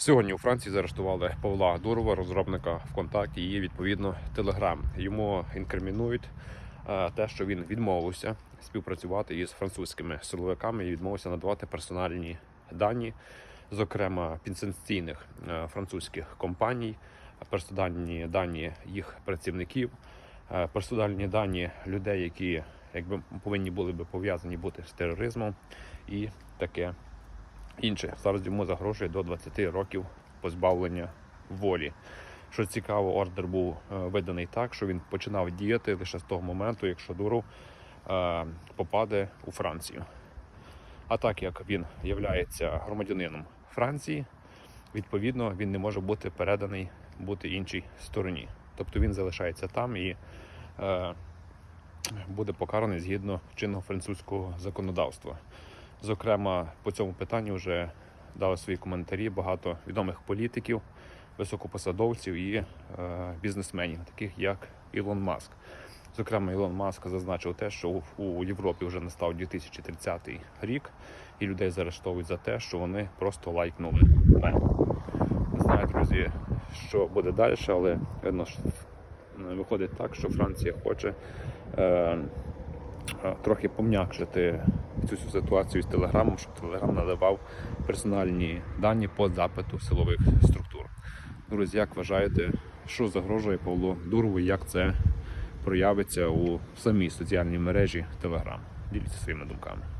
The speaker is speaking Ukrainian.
Сьогодні у Франції заарештували Павла Дурова, розробника ВКонтакті і відповідно Телеграм. Йому інкримінують е, те, що він відмовився співпрацювати із французькими силовиками і відмовився надавати персональні дані, зокрема підсанкційних е, французьких компаній, персональні дані їх працівників, е, персональні дані людей, які якби повинні були би пов'язані бути з тероризмом, і таке інше. Зараз йому загрожує до 20 років позбавлення волі. Що цікаво, ордер був е, виданий так, що він починав діяти лише з того моменту, якщо Дуров е, попаде у Францію. А так як він є громадянином Франції, відповідно він не може бути переданий бути іншій стороні. Тобто він залишається там і е, буде покараний згідно чинного французького законодавства. Зокрема, по цьому питанню вже дали свої коментарі багато відомих політиків, високопосадовців і е, бізнесменів, таких як Ілон Маск. Зокрема, Ілон Маск зазначив те, що у- Європі вже настав 2030 рік, і людей заарештовують за те, що вони просто лайкнули. Не знаю, друзі, що буде далі, але видно, е, виходить так, що Франція хоче. Е, е, трохи пом'якшити цю ситуацію з Телеграмом, щоб Телеграм надавав персональні дані по запиту силових структур. Друзі, як вважаєте, що загрожує Павлу Дурову, як це проявиться у самій соціальній мережі Телеграм? Діліться своїми думками.